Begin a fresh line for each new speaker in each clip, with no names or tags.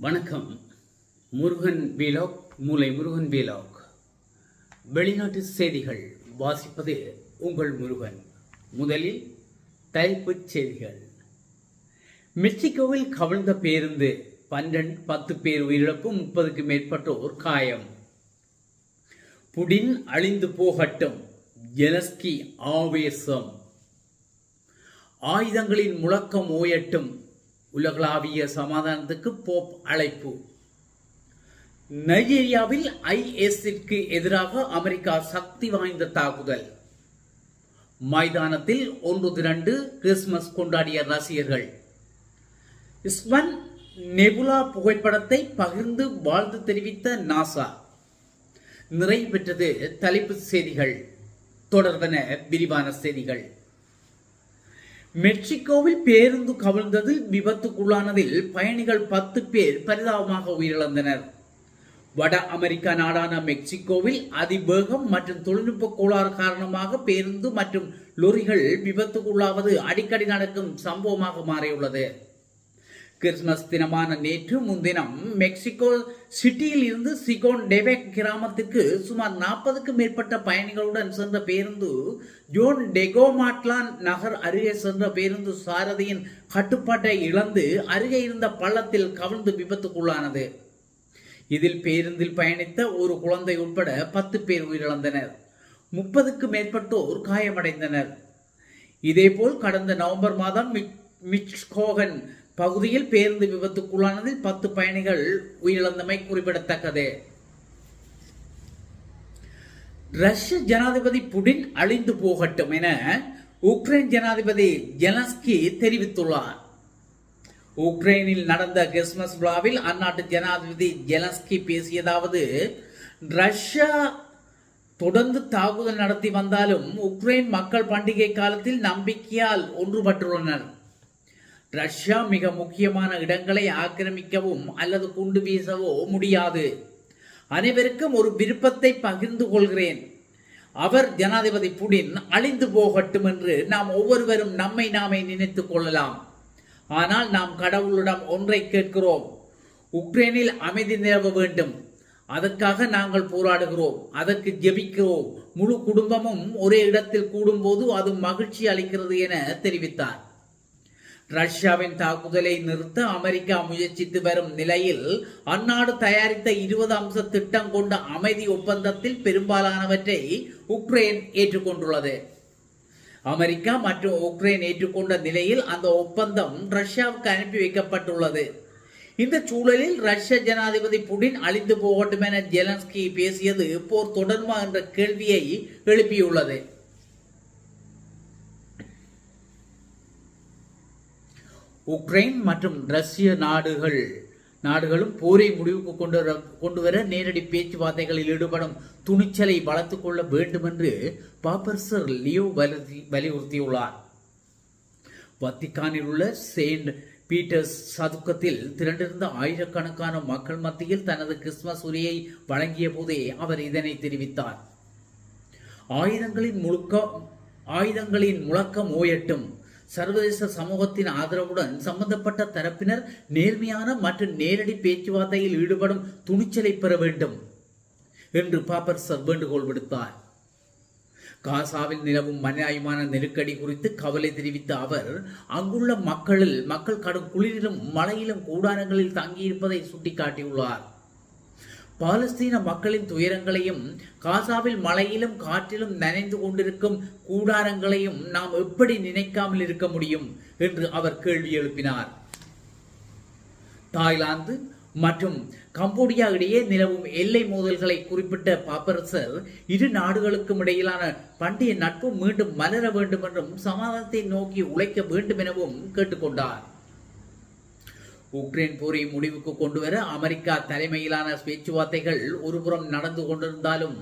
வணக்கம். முருகன் வீலாக் மூலை முருகன் வீலாக் வெளிநாட்டு செய்திகள் வாசிப்பது உங்கள் முருகன். முதலில் தலைப்புச் செய்திகள். மெக்சிகோவில் கவிழ்ந்த பேருந்து பன்னெண்டு பத்து பேர் உயிரிழப்பு முப்பதுக்கு மேற்பட்டோர் காயம். புடின் அழிந்து போகட்டும் ஜெலஸ்கி ஆவேசம். ஆயுதங்களின் முழக்கம் ஓயட்டும் உலகளாவிய சமாதானத்துக்கு போப் அழைப்பு. நைஜீரியாவில் ஐஎஸ்ற்கு எதிராக அமெரிக்கா சக்தி வாய்ந்த தாக்குதல். மைதானத்தில் ஒன்று திரண்டு கிறிஸ்துமஸ் கொண்டாடிய ரசிகர்கள். இஸ்மன் நெபுலா புகைப்படத்தை பகிர்ந்து வாழ்த்து தெரிவித்த நாசா. நிறைவு பெற்றது தலைப்பு செய்திகள். தொடர்பென விரிவான செய்திகள். மெக்சிகோவில் பேருந்து கவிழ்ந்ததில் விபத்துக்குள்ளானதில் பயணிகள் பத்து பேர் பரிதாபமாக உயிரிழந்தனர். வட அமெரிக்கா நாடான மெக்சிகோவில் அதிவேகம் மற்றும் தொழில்நுட்ப கோளாறு காரணமாக பேருந்து மற்றும் லொரிகள் விபத்துக்குள்ளாவது அடிக்கடி நடக்கும் சம்பவமாக மாறியுள்ளது. கிறிஸ்துமஸ் தினமான நேற்று முன்தினம் மெக்சிகோ சிட்டியில் இருந்து சிகோன் டெபெக் கிராமத்துக்கு சுமார் நாற்பதுக்கும் மேற்பட்ட பயணிகளுடன் சென்ற பேருந்து ஜோன் டெகோமாட்லான் நகர் அருகே சென்ற பேருந்து சாரதியின் கட்டுப்பாட்டை இழந்து அருகே இருந்த பள்ளத்தில் கவிழ்ந்து விபத்துக்குள்ளானது. இதில் பேருந்தில் பயணித்த ஒரு குழந்தை உட்பட பத்து பேர் உயிரிழந்தனர். முப்பதுக்கு மேற்பட்டோர் காயமடைந்தனர். இதேபோல் கடந்த நவம்பர் மாதம் மிச்கோகன் பகுதியில் பேருந்து விபத்துக்குள்ளானதில் பத்து பயணிகள் உயிரிழந்தமை குறிப்பிடத்தக்கது. ரஷ்ய ஜனாதிபதி புடின் அழிந்து போகட்டும் என உக்ரைன் ஜனாதிபதி ஜெலன்ஸ்கி தெரிவித்துள்ளார். உக்ரைனில் நடந்த கிறிஸ்துமஸ் விழாவில் அந்நாட்டு ஜனாதிபதி ஜெலன்ஸ்கி பேசியதாவது ரஷ்யா தொடர்ந்து தாக்குதல் நடத்தி வந்தாலும் உக்ரைன் மக்கள் பண்டிகை காலத்தில் நம்பிக்கையால் ஒன்றுபட்டுள்ளனர். ரஷ்யா மிக முக்கியமான இடங்களை ஆக்கிரமிக்கவும் அல்லது குண்டு வீசவோ முடியாது. அனைவருக்கும் ஒரு விருப்பத்தை பகிர்ந்து கொள்கிறேன். அவர் ஜனாதிபதி புடின் அழிந்து போகட்டும் என்று நாம் ஒவ்வொருவரும் நம்மை நாமே நினைத்துக் கொள்ளலாம். ஆனால் நாம் கடவுளிடம் ஒன்றை கேட்கிறோம். உக்ரைனில் அமைதி நிலவ வேண்டும். அதற்காக நாங்கள் போராடுகிறோம். அதற்கு ஜெபிக்கிறோம். முழு குடும்பமும் ஒரே இடத்தில் கூடும்போது அது மகிழ்ச்சி அளிக்கிறது என தெரிவித்தார். ரஷ்யாவின் தாக்குதலை நிறுத்த அமெரிக்கா முயற்சித்து வரும் நிலையில் அந்நாடு தயாரித்த இருபது அம்ச திட்டம் கொண்ட அமைதி ஒப்பந்தத்தில் பெரும்பாலானவற்றை உக்ரைன் ஏற்றுக்கொண்டுள்ளது. அமெரிக்கா மற்றும் உக்ரைன் ஏற்றுக்கொண்ட நிலையில் அந்த ஒப்பந்தம் ரஷ்யாவுக்கு அனுப்பி வைக்கப்பட்டுள்ளது. இந்த சூழலில் ரஷ்ய ஜனாதிபதி புடின் அழிந்து போகட்டும் என ஜெலன்ஸ்கி பேசியது போர் தொடர்மா என்ற கேள்வியை எழுப்பியுள்ளது. உக்ரைன் மற்றும் ரஷ்ய நாடுகள் நாடுகளும் போரை முடிவுக்கு கொண்டு வர கொண்டு வர நேரடி பேச்சுவார்த்தைகளில் ஈடுபடும் துணிச்சலை வளர்த்து கொள்ள வேண்டும் என்று பாப்பர்சர் லியோ வலியுறுத்தியுள்ளார். வத்திக்கானில் உள்ள செயின்ட் பீட்டர்ஸ் சதுக்கத்தில் திரண்டிருந்த ஆயிரக்கணக்கான மக்கள் மத்தியில் தனது கிறிஸ்துமஸ் உரையை வழங்கிய போதே அவர் இதனை தெரிவித்தார். ஆயுதங்களின் முழுக்க ஆயுதங்களின் முழக்கம் ஓயட்டும். சர்வதேச சமூகத்தின் ஆதரவுடன் சம்பந்தப்பட்ட தரப்பினர் நேர்மையான மற்றும் நேரடி பேச்சுவார்த்தையில் ஈடுபடும் துணிச்சலை பெற வேண்டும் என்று பாப்பர் சர் வேண்டுகோள் விடுத்தார். காசாவில் நிலவும் மனிதாயமான நெருக்கடி குறித்து கவலை தெரிவித்த அவர் அங்குள்ள மக்களில் மக்கள் கடும் குளிரிலும் மழையிலும் கூடாரங்களில் தங்கியிருப்பதை சுட்டிக்காட்டியுள்ளார். பாலஸ்தீன மக்களின் துயரங்களையும் காசாவில் மழையிலும் காற்றிலும் நனைந்து கொண்டிருக்கும் கூடாரங்களையும் நாம் எப்படி நினைக்காமல் இருக்க முடியும்? என்று அவர் கேள்வி எழுப்பினார். தாய்லாந்து மற்றும் கம்போடியா இடையே நிலவும் எல்லை மோதல்களை குறிப்பிட்ட பாப்பரசர் இரு நாடுகளுக்கும் இடையிலான பண்டைய நட்பு மீண்டும் மலர வேண்டும் என்றும் சமாதானத்தை நோக்கி உழைக்க வேண்டும் எனவும் கேட்டுக்கொண்டார். உக்ரைன் போரை முடிவுக்கு கொண்டுவர அமெரிக்கா தலைமையிலான பேச்சுவார்த்தைகள் ஒருபுறம் நடந்து கொண்டிருந்தாலும்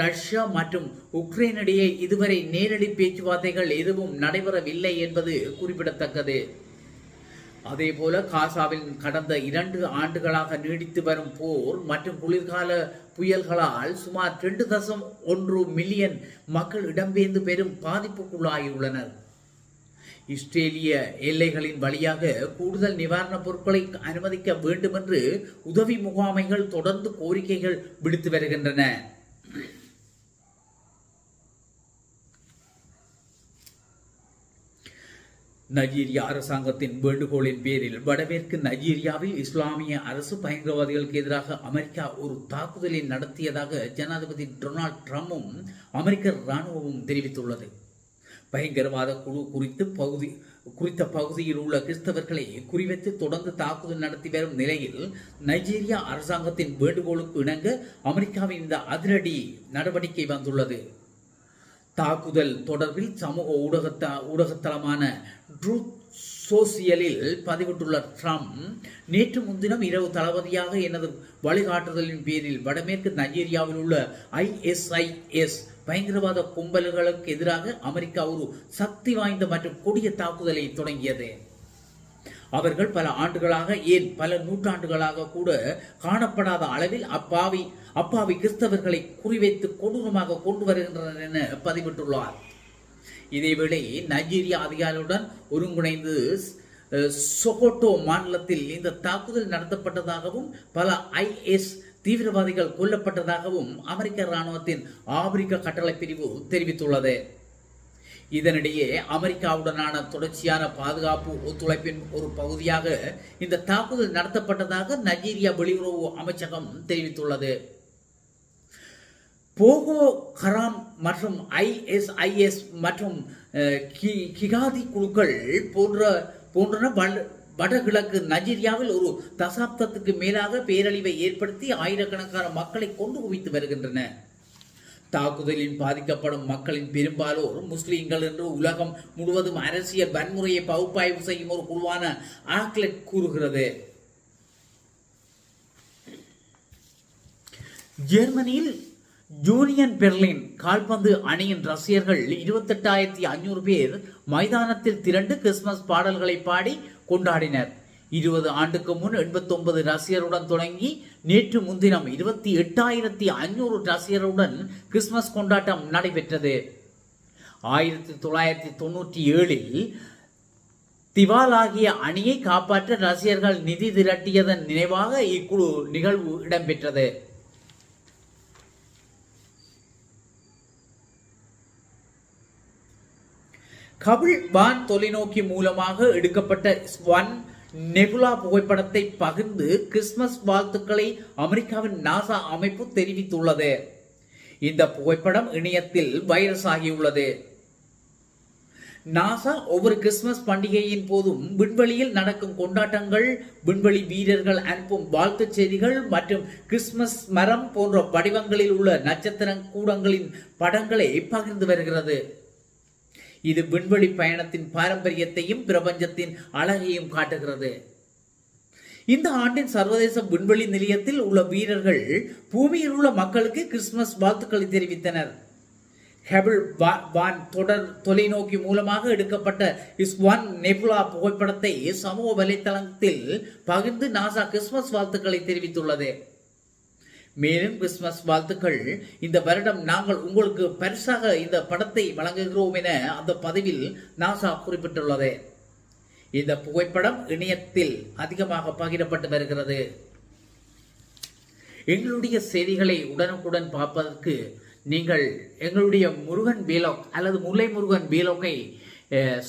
ரஷ்யா மற்றும் உக்ரைன் இடையே இதுவரை நேரடி பேச்சுவார்த்தைகள் எதுவும் நடைபெறவில்லை என்பது குறிப்பிடத்தக்கது. அதேபோல காசாவில் கடந்த இரண்டு ஆண்டுகளாக நீடித்து வரும் போர் மற்றும் குளிர்கால புயல்களால் சுமார் ரெண்டு தசம் ஒன்று மில்லியன் மக்கள் இடம்பெயர்ந்து பெரும் பாதிப்புக்குள்ளாகியுள்ளனர். இஸ்ரேலிய எல்லைகளின் வழியாக கூடுதல் நிவாரணப் பொருட்களை அனுமதிக்க வேண்டும் என்று உதவி முகாமைகள் தொடர்ந்து கோரிக்கைகள் விடுத்து வருகின்றன. நைஜீரியா அரசாங்கத்தின் வேண்டுகோளின் பேரில் வடமேற்கு நைஜீரியாவில் இஸ்லாமிய அரசு பயங்கரவாதிகளுக்கு எதிராக அமெரிக்கா ஒரு தாக்குதலை நடத்தியதாக ஜனாதிபதி டொனால்ட் ட்ரம்பும் அமெரிக்க இராணுவமும் தெரிவித்துள்ளது. பயங்கரவாத குழு குறித்து பகுதி குறித்த பகுதியில் உள்ள கிறிஸ்தவர்களை குறிவைத்து தொடர்ந்து தாக்குதல் நடத்தி வரும் நிலையில் நைஜீரியா அரசாங்கத்தின் வேண்டுகோளுக்கு இணங்க அமெரிக்காவின் இந்த அதிரடி நடவடிக்கை வந்துள்ளது. தாக்குதல் தொடர்பில் சமூக ஊடகத்த ஊடகத்தளமான ட்ரூத் சோசியலில் பதிவிட்டுள்ள ட்ரம்ப் நேற்று முன்தினம் இரவு தளபதியாக எனது வழிகாட்டுதலின் பேரில் வடமேற்கு நைஜீரியாவில் உள்ள ஐஎஸ்ஐஎஸ் பயங்கரவாத கும்பல்களுக்கு எதிராக அமெரிக்கா ஒரு சக்தி வாய்ந்த மற்றும் கொடிய தாக்குதலை தொடங்கியது. அவர்கள் பல ஆண்டுகளாக ஏன் பல நூற்றாண்டுகளாக கூட காணப்படாத அளவில் அப்பாவி அப்பாவி கிறிஸ்தவர்களை குறிவைத்து கொடூரமாக கொண்டு வருகின்றனர் என பதிவிட்டுள்ளார். இதேவேளை நைஜீரியா அதிகாரிகளுடன் ஒருங்கிணைந்து சொகோட்டோ மாநிலத்தில் இந்த தாக்குதல் நடத்தப்பட்டதாகவும் பல ஐஎஸ் தீவிரவாதிகள் கொல்லப்பட்டதாகவும் அமெரிக்க இராணுவத்தின் ஆப்பிரிக்க கட்டளை பிரிவு தெரிவித்துள்ளது. இதனிடையே அமெரிக்காவுடனான தொடர்ச்சியான பாதுகாப்பு ஒத்துழைப்பின் ஒரு பகுதியாக இந்த தாக்குதல் நடத்தப்பட்டதாக நைஜீரியா வெளியுறவு அமைச்சகம் தெரிவித்துள்ளது. போகோ ஹராம் மற்றும் ஐஎஸ்ஐஎஸ் மற்றும் கி- கிகாதி குழுக்கள் போன்ற போன்றன வட- வடகிழக்கு நைஜீரியாவில் ஒரு தசாப்தத்துக்கு மேலாக பேரழிவை ஏற்படுத்தி ஆயிரக்கணக்கான மக்களை கொண்டு குவித்து வருகின்றன. தாக்குதலில் பாதிக்கப்படும் மக்களின் பெரும்பாலோர் முஸ்லீம்கள் என்று உலகம் முழுவதும் அரசியல் வன்முறையை பகுப்பாய்வு செய்யும் ஒரு குழுவான ஆக்லெட் கூறுகிறது. ஜெர்மனியில் யூனியன் பெர்லின் கால்பந்து அணியின் ரசிகர்கள் இருபத்தெட்டாயிரத்தி ஐநூறு பேர் மைதானத்தில் திரண்டு கிறிஸ்துமஸ் பாடல்களை பாடி கொண்டாடினர். இருபது ஆண்டுக்கு முன் எண்பத்தொன்பது ரசிகருடன் தொடங்கி நேற்று முன்தினம் இருபத்தி எட்டாயிரத்தி ஐநூறு ரசிகருடன் கிறிஸ்துமஸ் கொண்டாட்டம் நடைபெற்றது. ஆயிரத்தி தொள்ளாயிரத்தி தொண்ணூற்றி ஏழில் திவாலாகிய அணியை காப்பாற்ற ரசிகர்கள் நிதி திரட்டியதன் நினைவாக இக்குழு நிகழ்வு இடம்பெற்றது. கபிள் வான் தொலைநோக்கி மூலமாக எடுக்கப்பட்ட ஸ்வன் நெபுலா புகைப்படத்தை பகிர்ந்து கிறிஸ்துமஸ் வாழ்த்துக்களை அமெரிக்காவின் நாசா அமைப்பு தெரிவித்துள்ளது. இந்த புகைப்படம் இணையத்தில் வைரஸ் ஆகியுள்ளது. நாசா ஒவ்வொரு கிறிஸ்துமஸ் பண்டிகையின் போதும் விண்வெளியில் நடக்கும் கொண்டாட்டங்கள் விண்வெளி வீரர்கள் அனுப்பும் வாழ்த்துச் செய்திகள் மற்றும் கிறிஸ்துமஸ் மரம் போன்ற வடிவங்களில் உள்ள நட்சத்திர கூடங்களின் படங்களை பகிர்ந்து வருகிறது. இது விண்வெளி பயணத்தின் பாரம்பரியத்தையும் பிரபஞ்சத்தின் அழகையும் காட்டுகிறது. இந்த ஆண்டின் சர்வதேச விண்வெளி நிலையத்தில் உள்ள வீரர்கள் பூமியில் உள்ள மக்களுக்கு கிறிஸ்துமஸ் வாழ்த்துக்களை தெரிவித்தனர். ஹெபிள் வான் தொடர் தொலைநோக்கி மூலமாக எடுக்கப்பட்ட இஸ்வான் நெபுலா புகைப்படத்தை சமூக வலைத்தளத்தில் பகிர்ந்து நாசா கிறிஸ்துமஸ் வாழ்த்துக்களை தெரிவித்துள்ளது. மேலும் கிறிஸ்துமஸ் வாழ்த்துக்கள். இந்த வருடம் நாங்கள் உங்களுக்கு பரிசாக இந்த படத்தை வழங்குகிறோம் என அந்த பதிவில் நாசா குறிப்பிட்டுள்ளது. இந்த புகைப்படம் இணையத்தில் அதிகமாக பகிரப்பட்டு வருகிறது. எங்களுடைய செய்திகளை உடனுக்குடன் பார்ப்பதற்கு நீங்கள் எங்களுடைய முருகன் வீலாக் அல்லது முல்லை முருகன் வீலாக்கை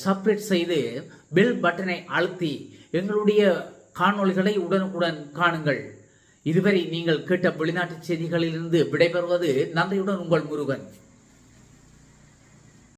சப்ரேட் செய்து பெல் பட்டனை அழுத்தி எங்களுடைய காணொளிகளை உடனுக்குடன் காணுங்கள். இதுவரை நீங்கள் கேட்ட வெளிநாட்டு செய்திகளிலிருந்து விடைபெறுவது நன்றியுடன் உங்கள் முருகன்.